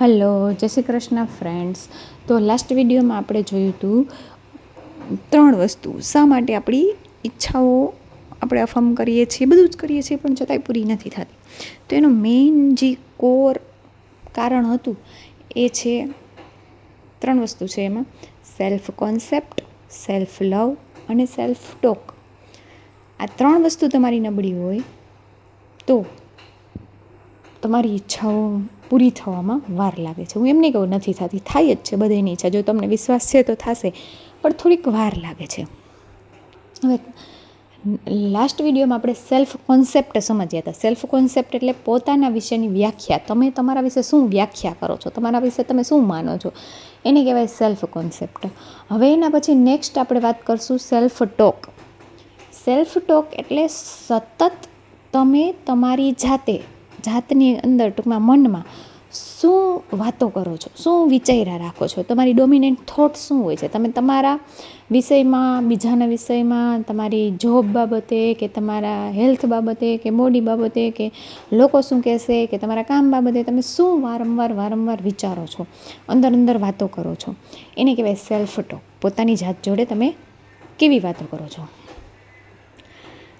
Hello, જય Shri Krishna friends તો last વિડીયોમાં આપણે જોયું હતું ત્રણ વસ્તુ. શા માટે આપણી ઈચ્છાઓ આપણે અફર્મ કરીએ છીએ? બધું જ કરીએ છીએ, પણ છતાંય પૂરી નથી થતી. તો એનું મેઇન જે કોર કારણ હતું એ છે ત્રણ વસ્તુ છે એમાં. સેલ્ફ કોન્સેપ્ટ સેલ્ફ લવ અને સેલ્ફ ટોક આ ત્રણ વસ્તુ તમારી નબળી હોય તો તમારી ઈચ્છાઓ પૂરી થવામાં વાર લાગે છે. હું એમ નહીં કહું નથી થતી, થાય જ છે બધાની ઈચ્છા. જો તમને વિશ્વાસ છે તો થશે, પણ થોડીક વાર લાગે છે. હવે, લાસ્ટ વિડીયોમાં આપણે સેલ્ફ કોન્સેપ્ટ સમજ્યા હતા. સેલ્ફ કોન્સેપ્ટ એટલે પોતાના વિશેની વ્યાખ્યા. તમે તમારા વિશે શું વ્યાખ્યા કરો છો? તમારા વિશે તમે શું માનો છો? એને કહેવાય સેલ્ફ કોન્સેપ્ટ. હવે એના પછી નેક્સ્ટ આપણે વાત કરશું સેલ્ફ ટોક. સેલ્ફ ટોક એટલે સતત તમે તમારી જાતે જાતની અંદર ટૂંકમાં મનમાં શું વાતો કરો છો? શું વિચાર્યા રાખો છો? તમારી ડોમિનેન્ટ થોટ શું હોય છે? તમે તમારા વિષયમાં, બીજાના વિષયમાં, તમારી જોબ બાબતે કે તમારા હેલ્થ બાબતે કે બોડી બાબતે કે લોકો શું કહેશે કે તમારા કામ બાબતે તમે શું વારંવાર વારંવાર વિચારો છો? અંદર અંદર વાતો કરો છો. એને કહેવાય સેલ્ફ ટોક પોતાની જાત જોડે તમે કેવી વાતો કરો છો?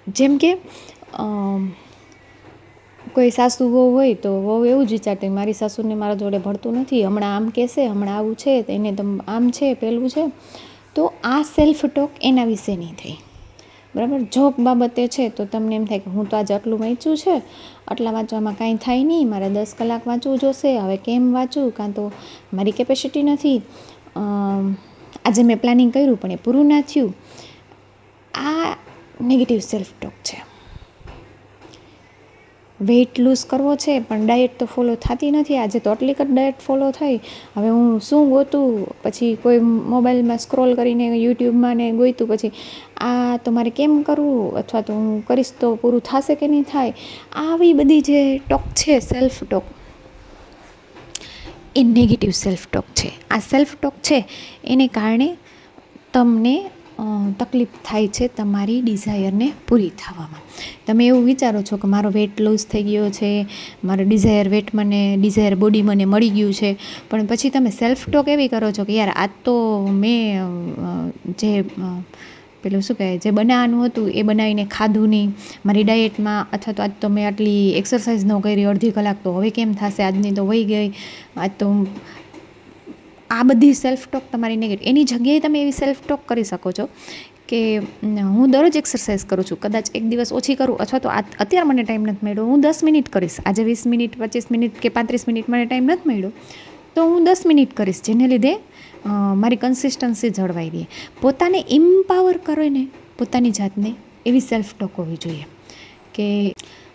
જેમ કે કોઈ સાસુ વહુ હોય તો વહુ એવું જ વિચારતી મારી સાસુને મારા જોડે ભળતું નથી, હમણાં આમ કહેશે, હમણાં આવું છે એને તમ આમ છે, પેલું છે. તો આ સેલ્ફ ટોક એના વિશે નહીં થઈ. બરાબર? જોબ બાબતે છે તો તમને એમ થાય કે હું તો આજે આટલું વાંચ્યું છે, આટલા વાંચવામાં કાંઈ થાય નહીં, મારે દસ કલાક વાંચવું જોશે, હવે કેમ વાંચું? કાં તો મારી કેપેસિટી નથી. આજે મેં પ્લાનિંગ કર્યું, પણ એ પૂરું ના થયું. આ નેગેટિવ સેલ્ફ ટોક છે. વેઇટ લૂઝ કરવો છે, પણ ડાયટ તો ફોલો થતી નથી. આજે તો આટલી જ ડાયટ ફોલો થઈ. હવે હું શું ગોતું? પછી કોઈ મોબાઈલમાં સ્ક્રોલ કરીને યુટ્યુબમાં ને ગોઈતું. પછી આ તો મારે કેમ કરવું? અથવા તો હું કરીશ તો પૂરું થશે કે નહીં થાય? આવી બધી જે ટોક છે સેલ્ફ ટોક એ નેગેટિવ સેલ્ફ ટોક છે. આ સેલ્ફ ટોક છે, એને કારણે તમને તકલીફ થાય છે તમારી ડિઝાયરને પૂરી થવામાં. તમે એવું વિચારો છો કે મારો વેટ લૂઝ થઈ ગયો છે, મારો ડિઝાયર વેટ મને, ડિઝાયર બોડી મને મળી ગયું છે, પણ પછી તમે સેલ્ફ ટોક એવી કરો છો કે યાર આજ તો મેં જે પેલું શું કહે જે બનાવવાનું હતું એ બનાવીને ખાધું નહીં. મારી ડાયટમાં અથવા તો આજ તો મેં આટલી એક્સરસાઇઝ ન કરી અડધી કલાક, તો હવે કેમ થશે? આજની તો વહી ગઈ. આજ તો આ બધી સેલ્ફ ટોક તમારી નેગેટિવ એની જગ્યાએ તમે એવી સેલ્ફ ટોક કરી શકો છો કે હું દરરોજ એક્સરસાઇઝ કરું છું. કદાચ એક દિવસ ઓછી કરું અથવા તો અત્યારે મને ટાઈમ નથી મળ્યો. હું દસ મિનિટ કરીશ. આજે વીસ મિનિટ, પચીસ મિનિટ કે પાંત્રીસ મિનિટ મને ટાઈમ નથી મળ્યો. તો હું દસ મિનિટ કરીશ, જેને લીધે મારી કન્સિસ્ટન્સી જળવાઈ રહે. પોતાને એમ્પાવર કરીને પોતાની જાતને. એવી સેલ્ફ ટોક હોવી જોઈએ. કે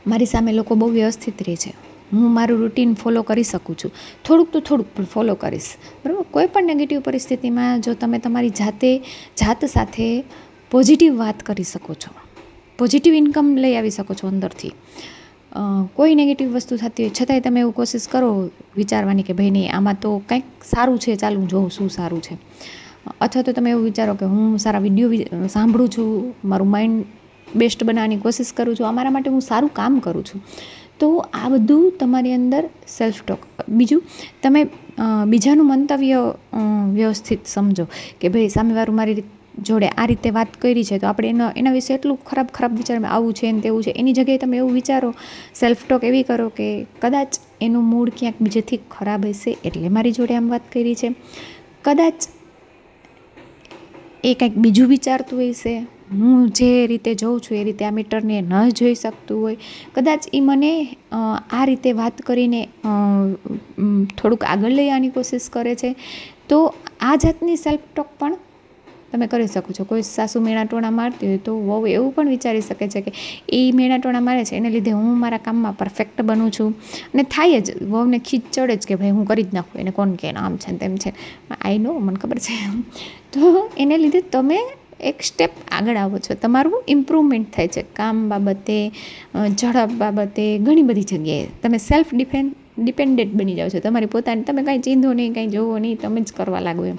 મારી સામે લોકો બહુ વ્યવસ્થિત રહે છે. હું મારું રૂટીન ફોલો કરી શકું છું. થોડુંક તો થોડુંક પણ ફોલો કરીશ. બરાબર? કોઈ પણ નેગેટિવ પરિસ્થિતિમાં જો તમે તમારી જાતે, જાત સાથે પોઝિટિવ વાત કરી શકો છો. પોઝિટિવ ઇન્કમ લઈ આવી શકો છો અંદરથી. કોઈ નેગેટિવ વસ્તુ થતી હોય, છતાંય તમે એવું કોશિશ કરો વિચારવાની કે ભાઈ નહીં, આમાં તો કંઈક સારું છે, ચાલુ જોઉં શું સારું છે. અથવા તો તમે એવું વિચારો કે હું સારા વીડિયો સાંભળું છું, મારું માઇન્ડ બેસ્ટ બનાવવાની કોશિશ કરું છું, અમારા માટે હું સારું કામ કરું છું. તો આ બધું તમારી અંદર સેલ્ફ ટોક બીજું, તમે બીજાનું મંતવ્ય વ્યવસ્થિત સમજો કે ભાઈ સામેવાળું મારી જોડે આ રીતે વાત કરી છે, તો આપણે એના એના વિશે એટલું ખરાબ ખરાબ વિચાર આવું છે ને તેવું છે, એની જગ્યાએ તમે એવું વિચારો સેલ્ફ ટોક એવી કરો કે કદાચ એનું મૂડ ક્યાંક બીજેથી ખરાબ હશે એટલે મારી જોડે આમ વાત કરી છે. કદાચ એ કંઈક બીજું વિચારતું હશે હું જે રીતે જોઉં છું એ રીતે આ મીટરને ન જોઈ શકતું હોય. કદાચ એ મને આ રીતે વાત કરીને થોડુંક આગળ લઈ આવવાની કોશિશ કરે છે. તો આ જાતની સેલ્ફ ટોક પણ તમે કરી શકો છો. કોઈ સાસુ મેણાટોણા મારતી હોય તો વહુ એવું પણ વિચારી શકે છે કે એ મેણાટોણા મારે છે, એને લીધે હું મારા કામમાં પરફેક્ટ બનું છું. અને થાય જ, વહુને ખીચ ચડે જ કે ભાઈ હું કરી જ નાખું, એને કોણ કે, આમ છે તેમ છે. આઈ નો મને ખબર છે. તો એને લીધે તમે એક સ્ટેપ આગળ આવો છો. તમારું ઇમ્પ્રુવમેન્ટ થાય છે. કામ બાબતે ઝડપ બાબતે ઘણી બધી જગ્યાએ તમે સેલ્ફ ડિફેન્ડ ડિપેન્ડેન્ટ બની જાઓ છો. તમારી પોતાની, તમે કાંઈ ચીંધો નહીં, કાંઈ જોવો નહીં, તમે જ કરવા લાગો એમ.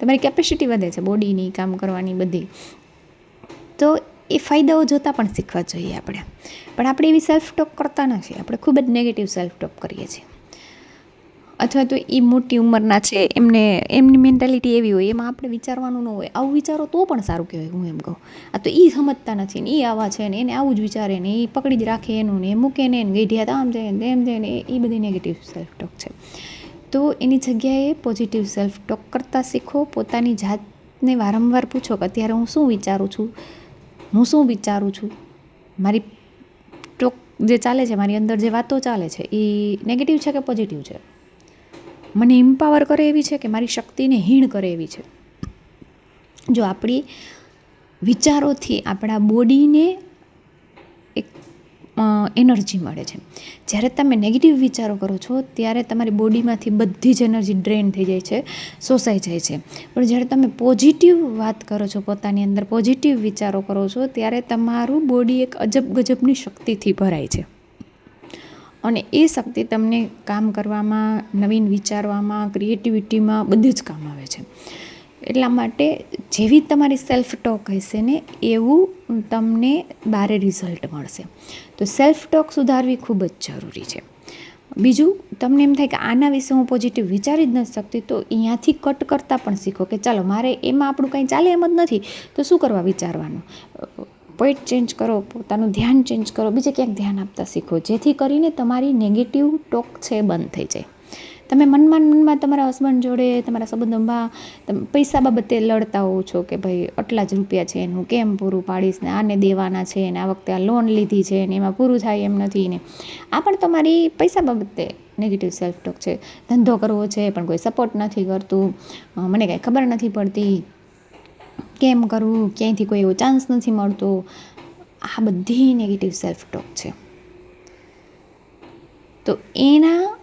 તમારી કેપેસિટી વધે છે બોડીની કામ કરવાની બધી. તો એ ફાયદાઓ જોતાં પણ શીખવા જોઈએ આપણે. પણ આપણે એવી સેલ્ફ ટોક કરતા નથી. આપણે ખૂબ જ નેગેટિવ સેલ્ફ ટોક કરીએ છીએ. અથવા તો એ મોટી ઉંમરના છે, એમને, એમની મેન્ટાલિટી એવી હોય, એમાં આપણે વિચારવાનું ન હોય. આવું વિચારો તો પણ સારું કહેવાય, હું એમ કહું. આ તો એ સમજતા નથી ને એ આવા છે ને, એને આવું જ વિચારે ને એ પકડી જ રાખે એનું ને મૂકે ને ગઈઢિયા આમ જાય ને, તેમ જાય ને એ બધી નેગેટિવ સેલ્ફ ટોક છે. તો એની જગ્યાએ પોઝિટિવ સેલ્ફ ટોક કરતાં શીખો, પોતાની જાતને વારંવાર પૂછો કે અત્યારે હું શું વિચારું છું? હું શું વિચારું છું? મારી ટોક જે ચાલે છે, મારી અંદર જે વાતો ચાલે છે એ નેગેટિવ છે કે પોઝિટિવ છે? મને એમ્પાવર કરે એવી છે કે મારી શક્તિને હીણ કરે એવી છે. જો આપણી વિચારોથી આપણા બોડીને એક એનર્જી મળે છે. જ્યારે તમે નેગેટિવ વિચારો કરો છો, ત્યારે તમારી બોડીમાંથી બધી જ એનર્જી ડ્રેન થઈ જાય છે, શોષાઈ જાય છે. પણ જ્યારે તમે પોઝિટિવ વાત કરો છો, પોતાની અંદર પોઝિટિવ વિચારો કરો છો, ત્યારે તમારું બોડી એક અજબ ગજબની શક્તિથી ભરાય છે. અને એ શક્તિ તમને કામ કરવામાં, નવીન વિચારવામાં ક્રિએટિવિટીમાં બધે જ કામ આવે છે. એટલા માટે જેવી તમારી સેલ્ફ ટોક હશે ને, એવું તમને બારે રિઝલ્ટ મળશે. તો સેલ્ફ ટોક સુધારવી ખૂબ જ જરૂરી છે. બીજું, તમને એમ થાય કે આના વિશે હું પોઝિટિવ વિચારી જ નથી શકતી, તો અહીંયાથી કટ કરતાં પણ શીખો કે ચાલો મારે એમાં આપણું કંઈ ચાલે એમ જ નથી, તો શું કરવા વિચારવાનું? પોઈન્ટ ચેન્જ કરો, પોતાનું ધ્યાન ચેન્જ કરો, બીજે ક્યાંક ધ્યાન આપતા શીખો. જેથી કરીને તમારી નેગેટિવ ટોક છે બંધ થઈ જાય. તમે મનમાં મનમાં તમારા હસબન્ડ જોડે, તમારા સંબંધોમાં તમે પૈસા બાબતે લડતા હોવ છો કે ભાઈ આટલા જ રૂપિયા છે એનું કેમ પૂરું પાડીશ ને આને દેવાના છે ને આ વખતે આ લોન લીધી છે ને એમાં પૂરું થાય એમ નથી ને. આ પણ તમારી પૈસા બાબતે નેગેટિવ સેલ્ફ ટોક છે. ધંધો કરવો છે પણ કોઈ સપોર્ટ નથી કરતું. મને કાંઈ ખબર નથી પડતી. કેમ કરવું? ક્યાંયથી કોઈ એવો ચાન્સ નથી મળતો? આ બધી નેગેટિવ સેલ્ફ ટોક છે. તો એના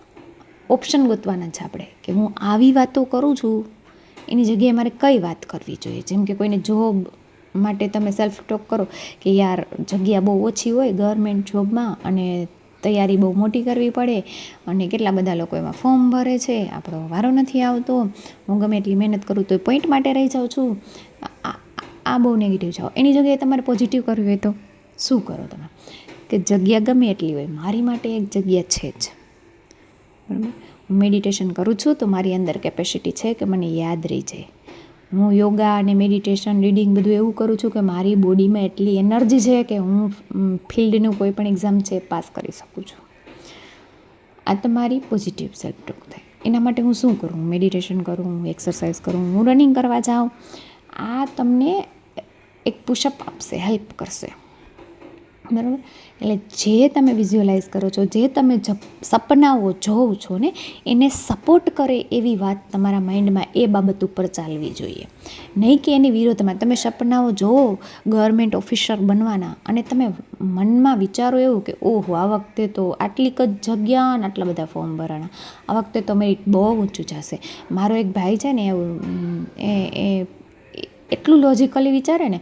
ઓપ્શન ગોતવાના છે આપણે, કે હું આવી વાતો કરું છું, એની જગ્યાએ મારે કઈ વાત કરવી જોઈએ? જેમ કે કોઈને જોબ માટે તમે સેલ્ફ ટોક કરો, કે યાર જગ્યા બહુ ઓછી હોય ગવર્મેન્ટ જોબમાં અને તૈયારી બહુ મોટી કરવી પડે અને કેટલા બધા લોકો એમાં ફોર્મ ભરે છે, આપણો વારો નથી આવતો. હું ગમે એટલી મહેનત કરું તો પોઈન્ટ માટે રહી જાઉં છું. આ બહુ નેગેટિવ જાઓ એની જગ્યાએ તમારે પોઝિટિવ કરવી હોય તો શું કરો તમે? કે જગ્યા ગમે એટલી હોય, મારી માટે એક જગ્યા છે જ. બરાબર? હું મેડિટેશન કરું છું તો મારી અંદર કેપેસિટી છે કે મને યાદ રહી જાય. હું યોગા અને મેડિટેશન, રીડિંગ બધું એવું કરું છું કે મારી બોડીમાં એટલી એનર્જી છે કે હું ફિલ્ડનું કોઈ પણ એક્ઝામ છે પાસ કરી શકું છું. આ તમારી પોઝિટિવ સેલ્ફ ટોક થાય. એના માટે હું શું કરું? મેડિટેશન કરું, હું એક્સરસાઇઝ કરું, હું રનિંગ કરવા જાઉં. આ તમને એક પુશઅપ આપશે હેલ્પ કરશે. બરાબર? એટલે જે તમે વિઝ્યુઅલાઇઝ કરો છો, જે તમે સપનાઓ જોવો છો ને, એને સપોર્ટ કરે એવી વાત તમારા માઇન્ડમાં એ બાબત ઉપર ચાલવી જોઈએ. નહીં કે એની વિરોધમાં તમે સપનાઓ જોવો ગવર્મેન્ટ ઓફિસર બનવાના, અને તમે મનમાં વિચારો એવું કે, ઓહો, આ વખતે તો આટલીક જ જગ્યા અને આટલા બધા ફોર્મ ભરાણા. આ વખતે તો મેરિટ બહુ ઊંચું જશે. મારો એક ભાઈ છે ને એ એ, એટલું લોજિકલી વિચારે ને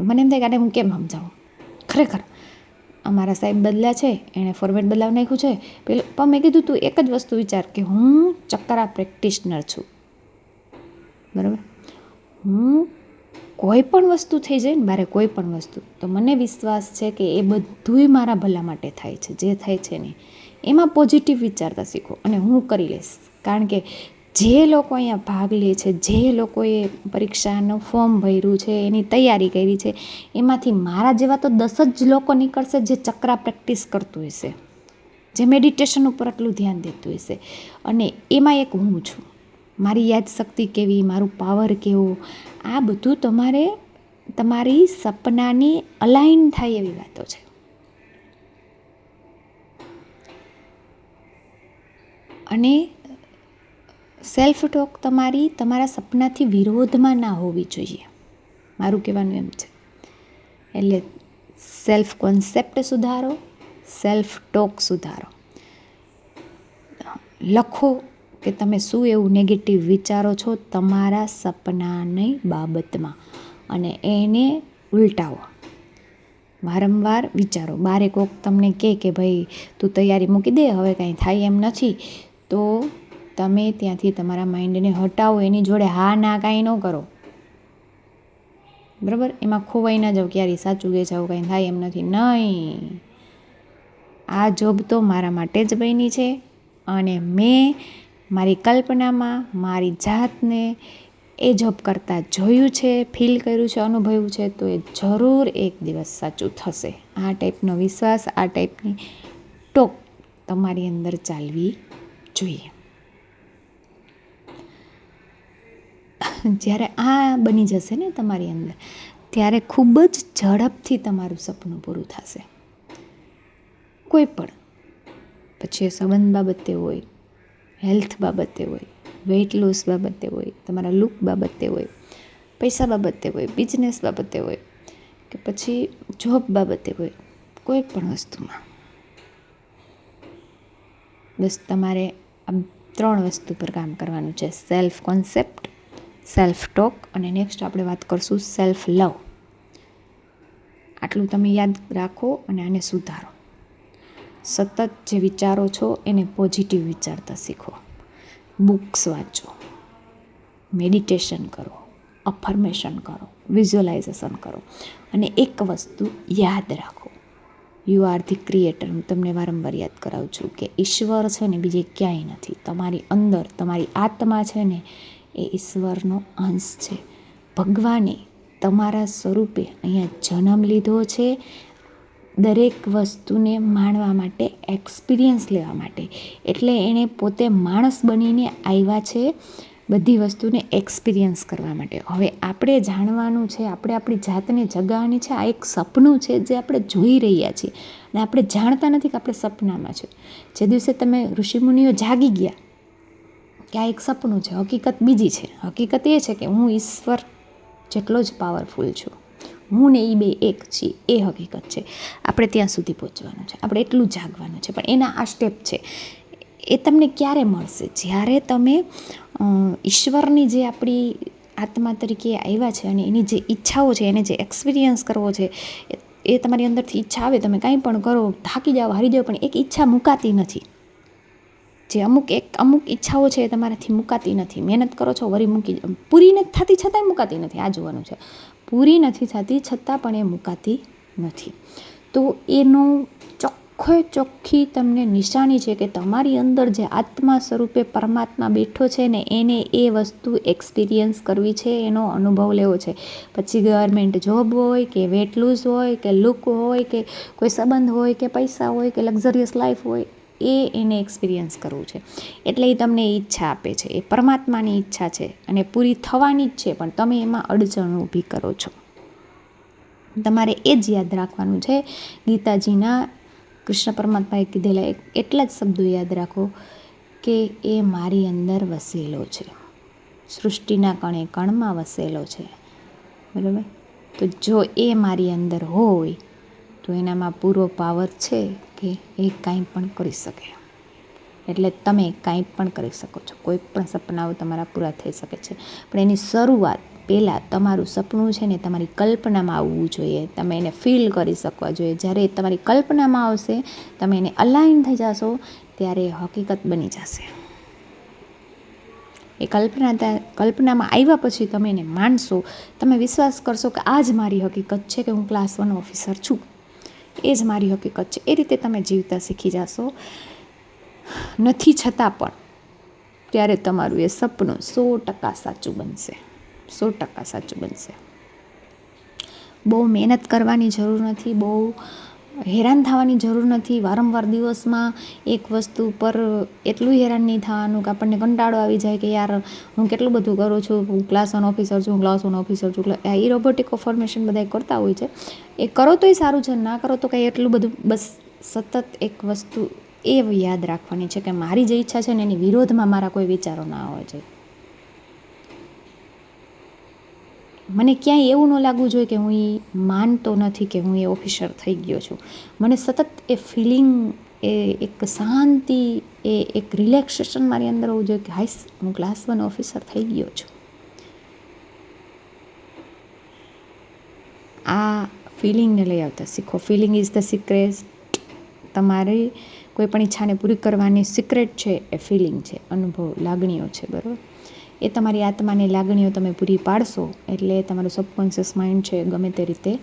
મને એમ થાય કે આને હું કેમ સમજાવું? ખરેખર. અમારા સાહેબ બદલ્યા છે, એણે ફોર્મેટ બદલાવી નાખ્યું છે. પેલું, પણ મેં કીધું, તું એક જ વસ્તુ વિચાર કે હું ચકરા પ્રેક્ટિશનર છું. બરાબર? હું કોઈ પણ વસ્તુ થઈ જાય ને, મારે કોઈ પણ વસ્તુ. તો મને વિશ્વાસ છે કે એ બધુંય મારા ભલા માટે થાય છે, જે થાય છે ને, એમાં પોઝિટિવ વિચારતા શીખો અને હું કરી લઈશ. કારણ કે જે લોકો અહીંયા ભાગ લે છે, જે લોકોએ પરીક્ષાનું ફોર્મ ભર્યું છે, એની તૈયારી કરી છે, એમાંથી મારા જેવા તો દસ જ લોકો નીકળશે જે ચક્રા પ્રેક્ટિસ કરતું હશે, જે મેડિટેશન ઉપર આટલું ધ્યાન દેતું હશે. અને એમાં એક હું છું. મારી યાદશક્તિ કેવી, મારું પાવર કેવું, આ બધું તમારે, તમારી સપનાની અલાઇન થાય એવી વાતો છે. અને સેલ્ફ ટોક તમારી તમારા સપનાથી વિરોધમાં ના હોવી જોઈએ. મારું કહેવાનું એમ છે. એટલે સેલ્ફ કોન્સેપ્ટ સુધારો સેલ્ફ ટોક સુધારો. લખો કે તમે શું એવું નેગેટિવ વિચારો છો તમારા સપનાની બાબતમાં અને એને ઉલટાવો. વારંવાર વિચારો. બારે કોક તમને કહે કે ભાઈ, તું તૈયારી મૂકી દે, હવે કાંઈ થાય એમ નથી. તો તમે ત્યાંથી તમારા માઇન્ડને હટાવો, એની જોડે હા, ના, કાંઈ ન કરો. બરાબર? એમાં ખોવાઈ ના જાઓ ક્યારે સાચું કે છે આવું કાંઈ થાય એમ નથી. નહીં. આ જોબ તો મારા માટે જ બની છે અને મેં મારી કલ્પનામાં મારી જાતને એ જોબ કરતાં જોયું છે ફીલ કર્યું છે, અનુભવ્યું છે, તો એ જરૂર એક દિવસ સાચું થશે. આ ટાઈપનો વિશ્વાસ, આ ટાઈપની ટોક તમારી અંદર ચાલવી જોઈએ. જ્યારે આ બની જશે ને તમારી અંદર, ત્યારે ખૂબ જ ઝડપથી તમારું સપનું પૂરું થશે. કોઈ પણ. પછી એ સંબંધ બાબતે હોય હેલ્થ બાબતે હોય વેઇટ લોસ બાબતે હોય, તમારા લુક બાબતે હોય, પૈસા બાબતે હોય બિઝનેસ બાબતે હોય, કે પછી જોબ બાબતે હોય, કોઈ પણ વસ્તુમાં. બસ તમારે આ ત્રણ વસ્તુ પર કામ કરવાનું છે. સેલ્ફ કોન્સેપ્ટ સેલ્ફ ટોક અને નેક્સ્ટ આપણે વાત કરશું સેલ્ફ લવ આટલું તમે યાદ રાખો અને આને સુધારો. સતત જે વિચારો છો એને પોઝિટિવ વિચારતા શીખો. બુક્સ વાંચો. મેડિટેશન કરો. અફર્મેશન કરો. વિઝ્યુઅલાઇઝેશન કરો. અને એક વસ્તુ યાદ રાખો. યુ આર ધી ક્રિએટર હું તમને વારંવાર યાદ કરાવું છું કે ઈશ્વર છે ને બીજે ક્યાંય નથી. તમારી અંદર તમારી આત્મા છે ને એ ઈશ્વરનો અંશ છે. ભગવાને તમારા સ્વરૂપે અહીંયા જન્મ લીધો છે. દરેક વસ્તુને માણવા માટે એક્સપિરિયન્સ લેવા માટે. એટલે એણે પોતે માણસ બનીને આવ્યા છે બધી વસ્તુને એક્સપિરિયન્સ કરવા માટે. હવે આપણે જાણવાનું છે, આપણે આપણી જાતને જગાવવાની છે. આ એક સપનું છે જે આપણે જોઈ રહ્યા છીએ. અને આપણે જાણતા નથી કે આપણે સપનામાં છે. જે દિવસે તમે ઋષિમુનિઓ જાગી ગયા કે આ એક સપનું છે. હકીકત બીજી છે. હકીકત એ છે કે હું ઈશ્વર જેટલો જ પાવરફુલ છું. હું ને એ બે એક છીએ. એ હકીકત છે. આપણે ત્યાં સુધી પહોંચવાનું છે. આપણે એટલું જાગવાનું છે. પણ એના આ સ્ટેપ છે. એ તમને ક્યારે મળશે? જ્યારે તમે ઈશ્વરની જે આપણી આત્મા તરીકે આવ્યા છે અને એની જે ઈચ્છાઓ છે, એને જે એક્સપિરિયન્સ કરવો છે, એ તમારી અંદરથી ઈચ્છા આવે, તમે કાંઈ પણ કરો, થાકી જાઓ, હારી જાઓ, પણ એક ઈચ્છા મુકાતી નથી. જે અમુક એક, અમુક ઈચ્છાઓ છે એ તમારાથી મુકાતી નથી. મહેનત કરો છો વરી મૂકી પૂરી નથી થતી છતાંય મુકાતી નથી, આ જોવાનું છે. પૂરી નથી થતી છતાં પણ એ મુકાતી નથી. તો એનો ચોખ્ખે ચોખ્ખી તમને નિશાની છે કે તમારી અંદર જે આત્મા સ્વરૂપે પરમાત્મા બેઠો છે ને, એને એ વસ્તુ એક્સપિરિયન્સ કરવી છે, એનો અનુભવ લેવો છે. પછી ગવર્મેન્ટ જોબ હોય કે વેટ લૂઝ હોય કે લુક હોય કે કોઈ સંબંધ હોય કે પૈસા હોય કે લક્ઝરિયસ લાઈફ હોય એ એને એક્સપિરિયન્સ કરવું છે. એટલે એ તમને ઈચ્છા આપે છે. એ પરમાત્માની ઈચ્છા છે અને પૂરી થવાની જ છે, પણ તમે એમાં અડચણ ઊભી કરો છો. તમારે એ જ યાદ રાખવાનું છે. ગીતાજીના કૃષ્ણ પરમાત્માએ કીધેલા એટલા જ શબ્દો યાદ રાખો કે એ મારી અંદર વસેલો છે. સૃષ્ટિના કણે કણમાં વસેલો છે. બરાબર? તો જો એ મારી અંદર હોય તો એનામાં પૂરો પાવર છે કે એ કાંઈ પણ કરી શકે. એટલે તમે કાંઈ પણ કરી શકો છો. કોઈ પણ સપનાઓ તમારા પૂરા થઈ શકે છે. પણ એની શરૂઆત પહેલાં તમારું સપનું છે ને તમારી કલ્પનામાં આવવું જોઈએ. તમે એને ફીલ કરી શકવા જોઈએ. જ્યારે તમારી કલ્પનામાં આવશે, તમે એને અલાઈન થઈ જશો, ત્યારે હકીકત બની જશે. એ કલ્પના કલ્પનામાં આવ્યા પછી તમે એને માનશો. તમે વિશ્વાસ કરશો કે આ જ મારી હકીકત છે કે હું ક્લાસ વન ઓફિસર છું. એ જ મારી હકીકત છે. એ રીતે તમે જીવતા શીખી જશો. નથી છતાં પણ ત્યારે તમારું એ સપનું સો ટકા સાચું બનશે. સો ટકા સાચું બનશે. બહુ મહેનત કરવાની જરૂર નથી, બહુ હેરાન થવાની જરૂર નથી. વારંવાર દિવસમાં એક વસ્તુ પર એટલું હેરાન નહીં થવાનું કે આપણને કંટાળો આવી જાય કે યાર, હું કેટલું બધું કરું છું? હું ક્લાસ વન ઓફિસર છું ક્લાસ વન ઓફિસર છું. એ રોબોટિક ફોર્મેશન બધા કરતા હોય છે. એ કરો તોય સારું છે, ના કરો તો કંઈ એટલું બધું બસ સતત એક વસ્તુ એ યાદ રાખવાની છે કે મારી જે ઈચ્છા છે ને એની વિરોધમાં મારા કોઈ વિચારો ના હોવા જોઈએ મને ક્યાંય એવું ન લાગવું જોઈએ કે હું એ માનતો નથી કે હું એ ઓફિસર થઈ ગયો છું. મને સતત એ ફિલિંગ એ એક શાંતિ, એ એક રિલેક્સેશન મારી અંદર હોવું જોઈએ કે હાઈસ હું ક્લાસ વન ઓફિસર થઈ ગયો છું. આ ફિલિંગને લઈ આવતા શીખો. ફિલિંગ ઇઝ ધ સિક્રેટ તમારી કોઈ પણ ઈચ્છાને પૂરી કરવાની સિક્રેટ છે એ ફિલિંગ છે, અનુભવ, લાગણીઓ છે, બરાબર? એ તમારી આત્માની લાગણીઓ તમે પૂરી પાડશો એટલે તમારું સબકોન્શિયસ માઇન્ડ છે, ગમે તે રીતે,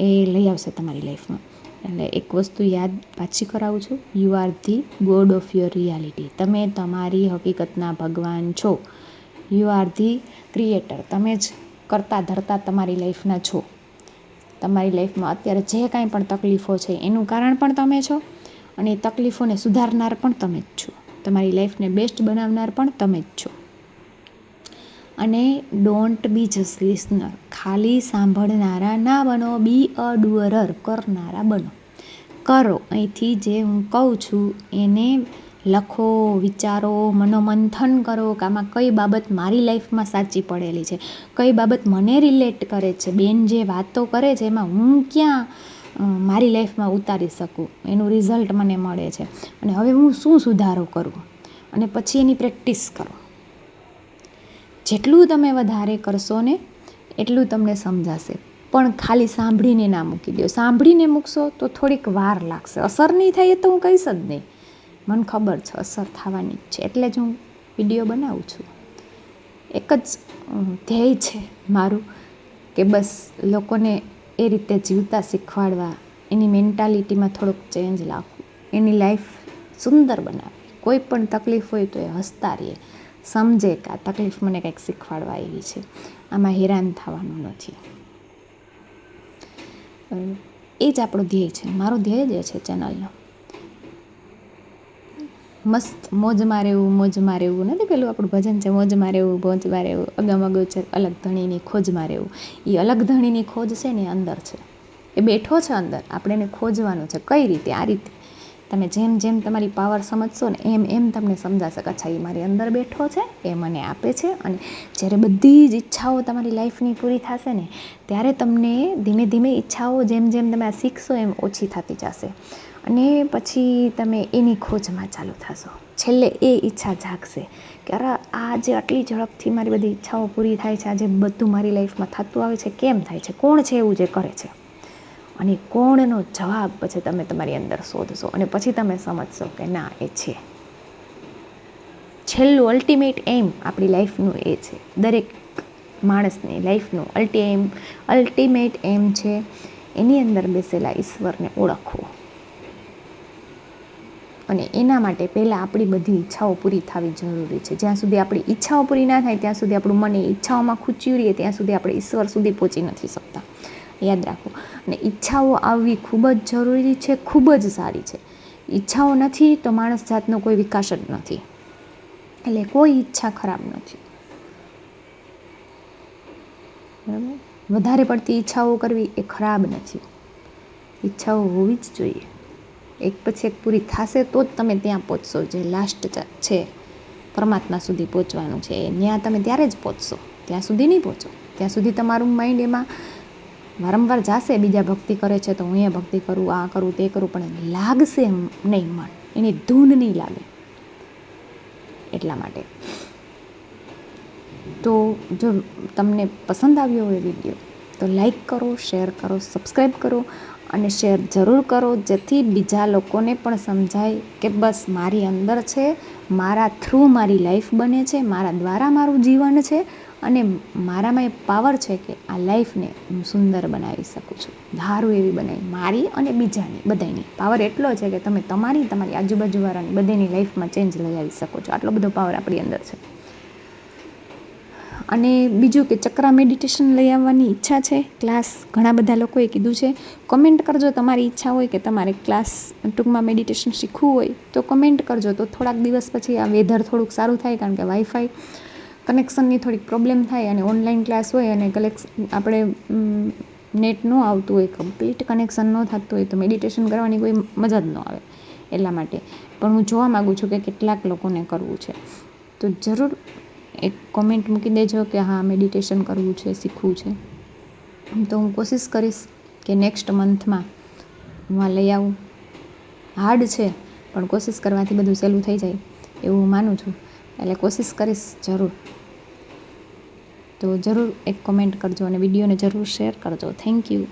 એ લઈ આવશે તમારી લાઈફમાં એટલે એક વસ્તુ યાદ પાછી કરાવું છું. You are the god of your reality તમે તમારી હકીકતના ભગવાન છો. યુ આર ધી ક્રિએટર તમે જ કરતા ધરતા તમારી લાઈફના છો. તમારી લાઈફમાં અત્યારે જે કાંઈ પણ તકલીફો છે, એનું કારણ પણ તમે છો અને એ તકલીફોને સુધારનાર પણ તમે જ છો. તમારી લાઈફને બેસ્ટ બનાવનાર પણ તમે જ છો. અને ડોન્ટ બી જસ્ટ લિસનર ખાલી સાંભળનારા ના બનો બી અ ડુઅરર કરનારા બનો. કરો. અહીંથી જે હું કહું છું, એને લખો, વિચારો, મનોમંથન કરો કે આમાં કઈ બાબત મારી લાઈફમાં સાચી પડેલી છે. કઈ બાબત મને રિલેટ કરે છે. બેન જે વાતો કરે છે, એમાં હું ક્યાં મારી લાઈફમાં ઉતારી શકું? એનું રિઝલ્ટ મને મળે છે. અને હવે હું શું સુધારો કરું? અને પછી એની પ્રેક્ટિસ કરો. જેટલું તમે વધારે કરશો ને, એટલું તમને સમજાશે. પણ ખાલી સાંભળીને ના મૂકી દો સાંભળીને મૂકશો તો થોડીક વાર લાગશે. અસર નહીં થાય એ તો હું કહીશ જ નહીં. મને ખબર છે, અસર થવાની જ છે. એટલે જ હું વીડિયો બનાવું છું. એક જ ધ્યેય છે મારું કે બસ લોકોને એ રીતે જીવતા શીખવાડવા, એની મેન્ટાલિટીમાં થોડોક ચેન્જ લાવવું, એની લાઈફ સુંદર બનાવવી. કોઈ પણ તકલીફ હોય તો એ હસતા રહીએ. સમજે કે આ તકલીફ મને કંઈક શીખવાડવા આવી છે. આમાં હેરાન થવાનું નથી. એ જ આપણો ધ્યેય છે. મારો ધ્યેય જે છે ચેનલનો. મસ્ત મોજમાં રહેવું મોજમાં રહેવું. નથી પેલું આપણું ભજન છે, મોજમાં રહેવું મોજમાં રહેવું. અગમ અગોચર અલગ ધણીની ખોજમાં રહેવું. એ અલગ ધણીની ખોજ છે ને અંદર છે. એ બેઠો છે અંદર. આપણે એને ખોજવાનું છે. કઈ રીતે? આ રીતે. તમે જેમ જેમ તમારી પાવર સમજશો ને એમ એમ તમને સમજાશે કે અચ્છા એ મારી અંદર બેઠો છે, એ મને આપે છે અને જ્યારે બધી જ ઈચ્છાઓ તમારી લાઈફની પૂરી થશે ને, ત્યારે તમને ધીમે ધીમે ઈચ્છાઓ જેમ જેમ તમે આ શીખશો એમ ઓછી થતી જશે. અને પછી તમે એની ખોજમાં ચાલુ થશો. છેલ્લે એ ઈચ્છા જાગશે કે અરે, આ જે આટલી ઝડપથી મારી બધી ઈચ્છાઓ પૂરી થાય છે આજે બધું મારી લાઈફમાં થતું આવે છે, કેમ થાય છે, કોણ છે એવું જે કરે છે? અને કોણનો જવાબ પછી તમે તમારી અંદર શોધશો અને પછી તમે સમજશો કે ના, એ છે. છેલ્લું અલ્ટિમેટ એમ આપણી લાઈફનું એ છે. દરેક માણસની લાઈફનું અલ્ટી એમ અલ્ટિમેટ એમ છે એની અંદર બેસેલા ઈશ્વરને ઓળખવું. અને એના માટે પહેલાં આપણી બધી ઈચ્છાઓ પૂરી થવી જરૂરી છે. જ્યાં સુધી આપણી ઈચ્છાઓ પૂરી ના થાય, ત્યાં સુધી આપણું મને ઈચ્છાઓમાં ખૂચ્યું રહીએ ત્યાં સુધી આપણે ઈશ્વર સુધી પહોંચી નથી શકતા. યાદ રાખો. અને ઈચ્છાઓ આવવી ખૂબ જ જરૂરી છે, ખૂબ જ સારી છે. ઈચ્છાઓ નથી તો માણસ જાતનો કોઈ વિકાસ જ નથી. એટલે કોઈ ઈચ્છા ખરાબ નથી. વધારે પડતી ઈચ્છાઓ કરવી એ ખરાબ નથી. ઈચ્છાઓ હોવી જ જોઈએ. એક પછી એક પૂરી થશે તો જ તમે ત્યાં પહોંચશો, જે લાસ્ટ છે. પરમાત્મા સુધી પહોંચવાનું છે. ત્યાં તમે ત્યારે જ પહોંચશો. ત્યાં સુધી નહીં પહોંચો. ત્યાં સુધી તમારું માઇન્ડ એમાં વારંવાર જાશે, બીજા ભક્તિ કરે છે તો હું એ ભક્તિ કરું, આ કરું, તે કરું, પણ લાગશે નહીં મન. એની ધૂન નહીં લાગે. એટલા માટે. તો જો તમને પસંદ આવ્યો હોય વીડિયો, તો લાઈક કરો, શેર કરો, સબસ્ક્રાઈબ કરો, અને શેર જરૂર કરો, જેથી બીજા લોકોને પણ સમજાય કે બસ મારી અંદર છે, મારા થ્રુ મારી લાઈફ બને છે, મારા દ્વારા મારું જીવન છે અને મારામાં એ પાવર છે કે આ લાઈફને હું સુંદર બનાવી શકું છું. ધારું એવી બનાવી. મારી અને બીજાની બધાની પાવર એટલો છે કે તમે તમારી તમારી આજુબાજુવાળાની બધાની લાઈફમાં ચેન્જ લઈ આવી શકો છો. આટલો બધો પાવર આપણી અંદર છે. અને બીજું કે ચક્રા મેડિટેશન લઈ આવવાની ઈચ્છા છે. ક્લાસ ઘણા બધા લોકોએ કીધું છે. કમેન્ટ કરજો તમારી ઈચ્છા હોય કે તમારે ક્લાસ ટૂંકમાં મેડિટેશન શીખવું હોય તો કમેન્ટ કરજો. તો થોડાક દિવસ પછી આ વેધર થોડુંક સારું થાય કારણ કે વાઈફાઈ કનેક્શનની થોડીક પ્રોબ્લેમ થાય અને ઓનલાઈન ક્લાસ હોય અને આપણે નેટ ન આવતું હોય, કમ્પ્લીટ કનેક્શન ન થતું હોય તો મેડિટેશન કરવાની કોઈ મજા જ ન આવે એટલા માટે. પણ હું જોવા માગું છું કે કેટલાક લોકોને કરવું છે. તો જરૂર એક કોમેન્ટ મૂકી દેજો કે હા, મેડિટેશન કરવું છે, શીખવું છે. તો હું કોશિશ કરીશ કે નેક્સ્ટ મંથમાં હું આ લઈ આવું. હાર્ડ છે, પણ કોશિશ કરવાથી બધું સહેલું થઈ જાય એવું હું માનું છું. એટલે કોશિશ કરીશ જરૂર. તો જરૂર એક કોમેન્ટ કરજો અને વિડીયોને જરૂર શેર કરજો. Thank you